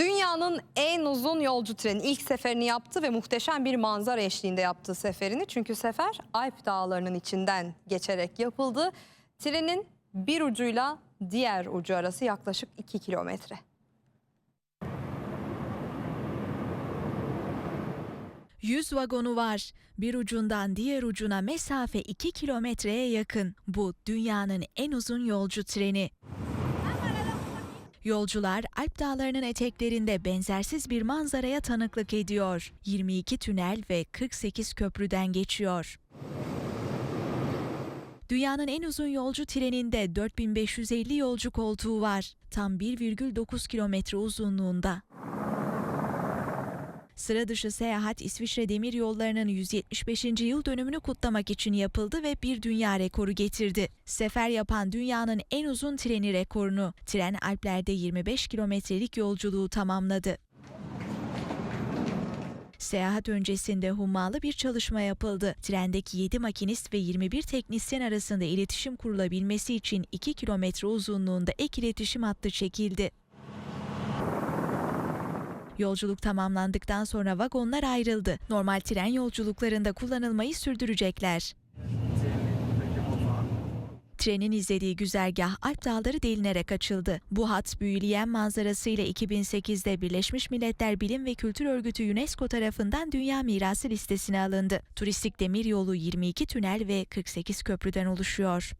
Dünyanın en uzun yolcu treni ilk seferini yaptı ve muhteşem bir manzara eşliğinde yaptı seferini. Çünkü sefer Alp dağlarının içinden geçerek yapıldı. Trenin bir ucuyla diğer ucu arası yaklaşık 2 kilometre. Yüz vagonu var. Bir ucundan diğer ucuna mesafe 2 kilometreye yakın. Bu dünyanın en uzun yolcu treni. Yolcular Alp dağlarının eteklerinde benzersiz bir manzaraya tanıklık ediyor. 22 tünel ve 48 köprüden geçiyor. Dünyanın en uzun yolcu treninde 4550 yolcu koltuğu var. Tam 1,9 kilometre uzunluğunda. Sıra dışı seyahat İsviçre Demir Yolları'nın 175. yıl dönümünü kutlamak için yapıldı ve bir dünya rekoru getirdi. Sefer yapan dünyanın en uzun treni rekorunu. Tren Alplerde 25 kilometrelik yolculuğu tamamladı. Seyahat öncesinde hummalı bir çalışma yapıldı. Trendeki 7 makinist ve 21 teknisyen arasında iletişim kurulabilmesi için 2 kilometre uzunluğunda ek iletişim hattı çekildi. Yolculuk tamamlandıktan sonra vagonlar ayrıldı. Normal tren yolculuklarında kullanılmayı sürdürecekler. Trenin izlediği güzergah Alp Dağları delinerek açıldı. Bu hat büyüleyen manzarasıyla 2008'de Birleşmiş Milletler Bilim ve Kültür Örgütü UNESCO tarafından Dünya Mirası listesine alındı. Turistik demir yolu 22 tünel ve 48 köprüden oluşuyor.